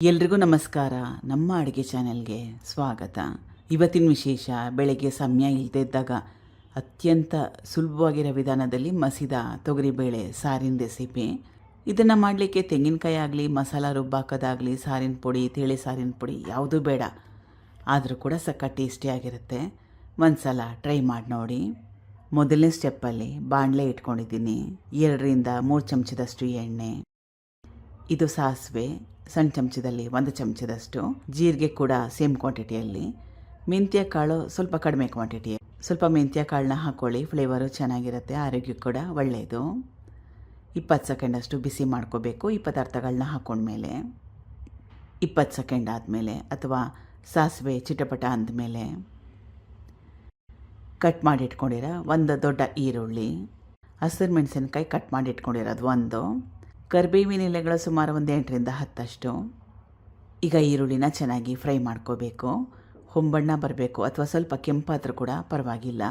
ಎಲ್ರಿಗೂ ನಮಸ್ಕಾರ. ನಮ್ಮ ಅಡುಗೆ ಚಾನೆಲ್ಗೆ ಸ್ವಾಗತ. ಇವತ್ತಿನ ವಿಶೇಷ, ಬೆಳಗ್ಗೆ ಸಮಯ ಇಲ್ಲದೆ ಇದ್ದಾಗ ಅತ್ಯಂತ ಸುಲಭವಾಗಿರೋ ವಿಧಾನದಲ್ಲಿ ಮಸಿದ ತೊಗರಿಬೇಳೆ ಸಾರಿನ ರೆಸಿಪಿ. ಇದನ್ನು ಮಾಡಲಿಕ್ಕೆ ತೆಂಗಿನಕಾಯಿ ಆಗಲಿ, ಮಸಾಲ ರುಬ್ಬಾಕೋದಾಗಲಿ, ಸಾರಿನ ಪುಡಿ, ತಿಳಿ ಸಾರಿನ ಪುಡಿ ಯಾವುದೂ ಬೇಡ. ಆದರೂ ಕೂಡ ಸಕ್ಕ ಟೇಸ್ಟಿಯಾಗಿರುತ್ತೆ ಒಂದು ಸಲ ಟ್ರೈ ಮಾಡಿ ನೋಡಿ. ಮೊದಲನೇ ಸ್ಟೆಪ್ಪಲ್ಲಿ ಬಾಣಲೆ ಇಟ್ಕೊಂಡಿದ್ದೀನಿ. ಎರಡರಿಂದ ಮೂರು ಚಮಚದಷ್ಟು ಎಣ್ಣೆ. ಇದು ಸಾಸಿವೆ. ಸಣ್ಣ ಚಮಚದಲ್ಲಿ, ಒಂದು ಚಮಚದಷ್ಟು ಜೀರಿಗೆ ಕೂಡ ಸೇಮ್ ಕ್ವಾಂಟಿಟಿಯಲ್ಲಿ ಮೆಂತ್ಯ ಕಾಳು ಸ್ವಲ್ಪ ಕಡಿಮೆ ಕ್ವಾಂಟಿಟಿ ಸ್ವಲ್ಪ ಮೆಂತ್ಯ ಕಾಳನ್ನ ಹಾಕ್ಕೊಳ್ಳಿ ಫ್ಲೇವರು ಚೆನ್ನಾಗಿರುತ್ತೆ ಆರೋಗ್ಯ ಕೂಡ ಒಳ್ಳೆಯದು ಇಪ್ಪತ್ತು ಸೆಕೆಂಡಷ್ಟು ಬಿಸಿ ಮಾಡ್ಕೋಬೇಕು, ಈ ಪದಾರ್ಥಗಳನ್ನ ಹಾಕ್ಕೊಂಡ್ಮೇಲೆ ಇಪ್ಪತ್ತು ಸೆಕೆಂಡ್ ಆದಮೇಲೆ ಅಥವಾ ಸಾಸಿವೆ ಚಿಟಪಟ ಅಂದಮೇಲೆ. ಕಟ್ ಮಾಡಿ ಇಟ್ಕೊಂಡಿರೋ ಒಂದು ದೊಡ್ಡ ಈರುಳ್ಳಿ. ಹಸಿರು ಮೆಣಸಿನ್ಕಾಯಿ ಕಟ್ ಮಾಡಿ ಇಟ್ಕೊಂಡಿರೋದು ಒಂದು. ಕರಿಬೇವಿನ ಎಲೆಗಳು ಸುಮಾರು ಒಂದು ಎಂಟರಿಂದ ಹತ್ತಷ್ಟು. ಈಗ ಈರುಳ್ಳಿನ ಚೆನ್ನಾಗಿ ಫ್ರೈ ಮಾಡ್ಕೋಬೇಕು. ಹೊಂಬಣ್ಣ ಬರಬೇಕು ಅಥವಾ ಸ್ವಲ್ಪ ಕೆಂಪಾದರೂ ಕೂಡ ಪರವಾಗಿಲ್ಲ.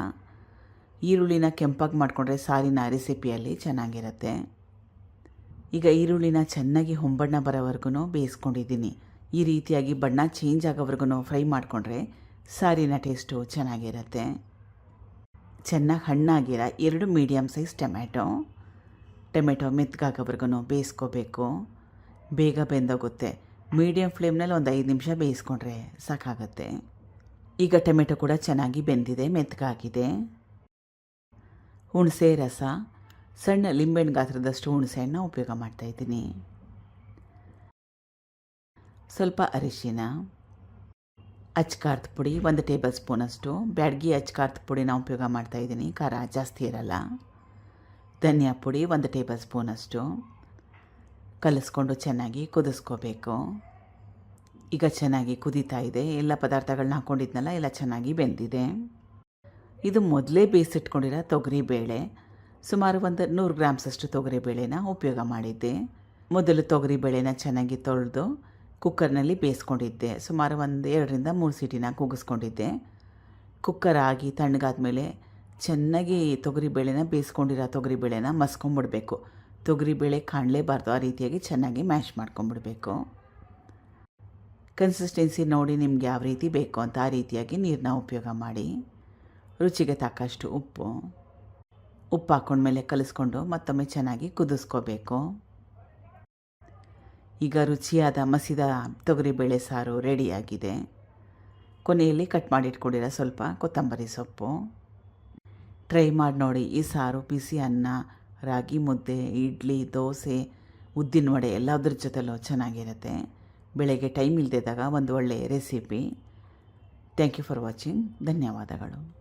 ಈರುಳ್ಳಿನ ಕೆಂಪಾಗಿ ಮಾಡಿಕೊಂಡ್ರೆ ಸಾರಿನ ರೆಸಿಪಿಯಲ್ಲಿ ಚೆನ್ನಾಗಿರುತ್ತೆ. ಈಗ ಈರುಳ್ಳಿನ ಚೆನ್ನಾಗಿ ಹೊಂಬಣ್ಣ ಬರೋವರೆಗೂ ಬೇಯಿಸ್ಕೊಂಡಿದ್ದೀನಿ. ಈ ರೀತಿಯಾಗಿ ಬಣ್ಣ ಚೇಂಜ್ ಆಗೋವರೆಗೂ ಫ್ರೈ ಮಾಡಿಕೊಂಡ್ರೆ ಸಾರಿನ ಟೇಸ್ಟು ಚೆನ್ನಾಗಿರುತ್ತೆ. ಚೆನ್ನಾಗಿ ಹಣ್ಣಾಗಿರೋ ಎರಡು ಮೀಡಿಯಮ್ ಸೈಜ್ ಟೊಮ್ಯಾಟೊ. ಟೊಮೆಟೊ ಮೆತ್ತಗಾಗೋವರೆಗೂ ಬೇಯಿಸ್ಕೋಬೇಕು. ಬೇಗ ಬೆಂದೋಗುತ್ತೆ. ಮೀಡಿಯಮ್ ಫ್ಲೇಮ್ನಲ್ಲಿ ಒಂದು ಐದು ನಿಮಿಷ ಬೇಯಿಸ್ಕೊಂಡ್ರೆ ಸಾಕಾಗುತ್ತೆ. ಈಗ ಟೊಮೆಟೊ ಕೂಡ ಚೆನ್ನಾಗಿ ಬೆಂದಿದೆ ಮೆತ್ತಗಾಗಿದೆ ಹುಣಸೆ ರಸ. ಸಣ್ಣ ಲಿಂಬೆಹಣ್ಣು ಗಾತ್ರದಷ್ಟು ಹುಣಸೆ ಹಣ್ಣು ಉಪಯೋಗ ಮಾಡ್ತಾಯಿದ್ದೀನಿ ಸ್ವಲ್ಪ ಅರಿಶಿನ. ಅಚ್ಕಾರದ ಪುಡಿ ಒಂದು ಟೇಬಲ್ ಸ್ಪೂನಷ್ಟು. ಬ್ಯಾಡ್ಗಿ ಅಚ್ಕಾರದ ಪುಡಿನ ಉಪಯೋಗ ಮಾಡ್ತಾಯಿದ್ದೀನಿ ಖಾರ ಜಾಸ್ತಿ ಇರಲ್ಲ. ಧನಿಯಾ ಪುಡಿ ಒಂದು ಟೇಬಲ್ ಸ್ಪೂನಷ್ಟು ಕಲಿಸ್ಕೊಂಡು ಚೆನ್ನಾಗಿ ಕುದಿಸ್ಕೋಬೇಕು. ಈಗ ಚೆನ್ನಾಗಿ ಕುದೀತಾ ಇದೆ. ಎಲ್ಲ ಪದಾರ್ಥಗಳನ್ನ ಹಾಕ್ಕೊಂಡಿದ್ನಲ್ಲ ಎಲ್ಲ ಚೆನ್ನಾಗಿ ಬೆಂದಿದೆ. ಇದು ಮೊದಲೇ ಬೇಯಿಸಿಟ್ಕೊಂಡಿರೋ ತೊಗರಿ ಬೇಳೆ. ಸುಮಾರು ಒಂದು ನೂರು ಗ್ರಾಮ್ಸಷ್ಟು ತೊಗರಿ ಬೇಳೆನ ಉಪಯೋಗ ಮಾಡಿದ್ದೆ. ಮೊದಲು ತೊಗರಿ ಬೇಳೆನ ಚೆನ್ನಾಗಿ ತೊಳೆದು ಕುಕ್ಕರ್ನಲ್ಲಿ ಬೇಯಿಸ್ಕೊಂಡಿದ್ದೆ. ಸುಮಾರು ಒಂದು ಎರಡರಿಂದ ಮೂರು ಸೀಟಿನ ಕೂಗಿಸ್ಕೊಂಡಿದ್ದೆ ಕುಕ್ಕರ್ ಆಗಿ ತಣ್ಣಗಾದ ಮೇಲೆ ಚೆನ್ನಾಗಿ ತೊಗರಿಬೇಳೆನ ಬೇಯಿಸ್ಕೊಂಡಿರೋ ತೊಗರಿಬೇಳೆನ ಮಸ್ಕೊಂಬಿಡ್ಬೇಕು. ತೊಗರಿಬೇಳೆ ಕಾಣಲೇಬಾರ್ದು, ಆ ರೀತಿಯಾಗಿ ಚೆನ್ನಾಗಿ ಮ್ಯಾಶ್ ಮಾಡ್ಕೊಂಬಿಡ್ಬೇಕು. ಕನ್ಸಿಸ್ಟೆನ್ಸಿ ನೋಡಿ ನಿಮ್ಗೆ ಯಾವ ರೀತಿ ಬೇಕು ಅಂತ ಆ ರೀತಿಯಾಗಿ ನೀರನ್ನ ಉಪಯೋಗ ಮಾಡಿ. ರುಚಿಗೆ ತಕ್ಕಷ್ಟು ಉಪ್ಪು. ಉಪ್ಪು ಹಾಕ್ಕೊಂಡ್ಮೇಲೆ ಕಲಿಸ್ಕೊಂಡು ಮತ್ತೊಮ್ಮೆ ಚೆನ್ನಾಗಿ ಕುದಿಸ್ಕೋಬೇಕು. ಈಗ ರುಚಿಯಾದ ಮಸಿದ ತೊಗರಿಬೇಳೆ ಸಾರು ರೆಡಿಯಾಗಿದೆ. ಕೊನೆಯಲ್ಲಿ ಕಟ್ ಮಾಡಿ ಇಟ್ಕೊಂಡಿರೋ ಸ್ವಲ್ಪ ಕೊತ್ತಂಬರಿ ಸೊಪ್ಪು. ಟ್ರೈ ಮಾಡಿ ನೋಡಿ. ಈ ಸಾರು, ಬಿಸಿ ಅನ್ನ, ರಾಗಿ ಮುದ್ದೆ, ಇಡ್ಲಿ, ದೋಸೆ, ಉದ್ದಿನ ವಡೆ ಎಲ್ಲದ್ರ ಜೊತೆಲೂ ಚೆನ್ನಾಗಿರುತ್ತೆ. ಬೆಳಗ್ಗೆ ಟೈಮ್ ಇಲ್ಲದಿದ್ದಾಗ ಒಂದು ಒಳ್ಳೆಯ recipe. Thank you for watching ಧನ್ಯವಾದಗಳು.